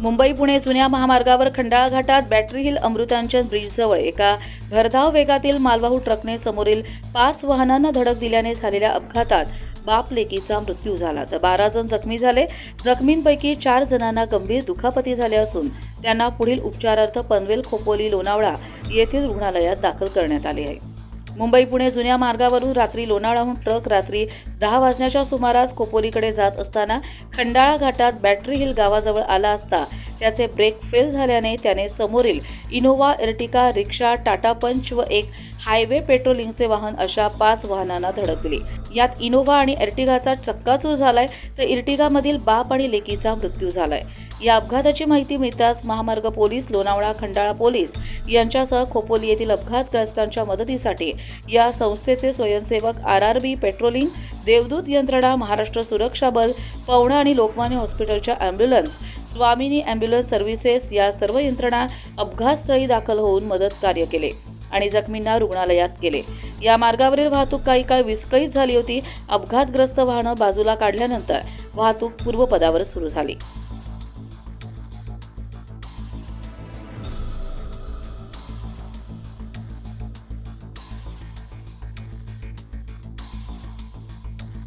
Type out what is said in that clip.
मुंबई पुणे जुन्या महामार्गावर खंडाळा घाटात बॅटरी हिल अमृतांचन ब्रिजजवळ एका भरधाव वेगातील मालवाहू ट्रकने समोरील पाच वाहनांना धडक दिल्याने झालेल्या अपघातात बाप लेकीचा मृत्यू झाला. तर बारा जण जखमी झाले. जखमींपैकी चार जणांना गंभीर दुखापती झाल्या असून त्यांना पुढील उपचारार्थ पनवेल खोपोली लोणावळा येथील रुग्णालयात दाखल करण्यात आले आहे. मुंबई पुणे जुन्या मार्गावरून रात्री लोणावळाहून ट्रक रात्री दहा वाजण्याच्या सुमारास खोपोलीकडे जात असताना खंडाळा घाटात बॅटरी हिल गावाजवळ आला असता त्याचे ब्रेक फेल झाल्याने त्याने समोरील इनोव्हा एर्टिका रिक्षा टाटा पंच व एक हायवे पेट्रोलिंगचे वाहन अशा पाच वाहनांना धडक दिली. यात इनोव्हा आणि एर्टिगाचा चक्काचूर झालाय तर इर्टिगामधील बाप आणि लेकीचा मृत्यू झालाय. या अपघाताची माहिती मिळताच महामार्ग पोलीस लोणावळा खंडाळा पोलीस यांच्यासह खोपोली येथील अपघातग्रस्तांच्या मदतीसाठी या संस्थेचे स्वयंसेवक आर आर बी पेट्रोलिंग देवदूत यंत्रणा महाराष्ट्र सुरक्षा बल पवना आणि लोकमान्य हॉस्पिटलच्या ॲम्ब्युलन्स. स्वामिनी ॲम्ब्युलन्स सर्व्हिसेस या सर्व यंत्रणा अपघातस्थळी दाखल होऊन मदत कार्य केले आणि जखमींना रुग्णालयात केले. या मार्गावरील वाहतूक काही काळ विस्कळीत झाली होती. अपघातग्रस्त वाहनं बाजूला काढल्यानंतर वाहतूक पूर्वपदावर सुरू झाली.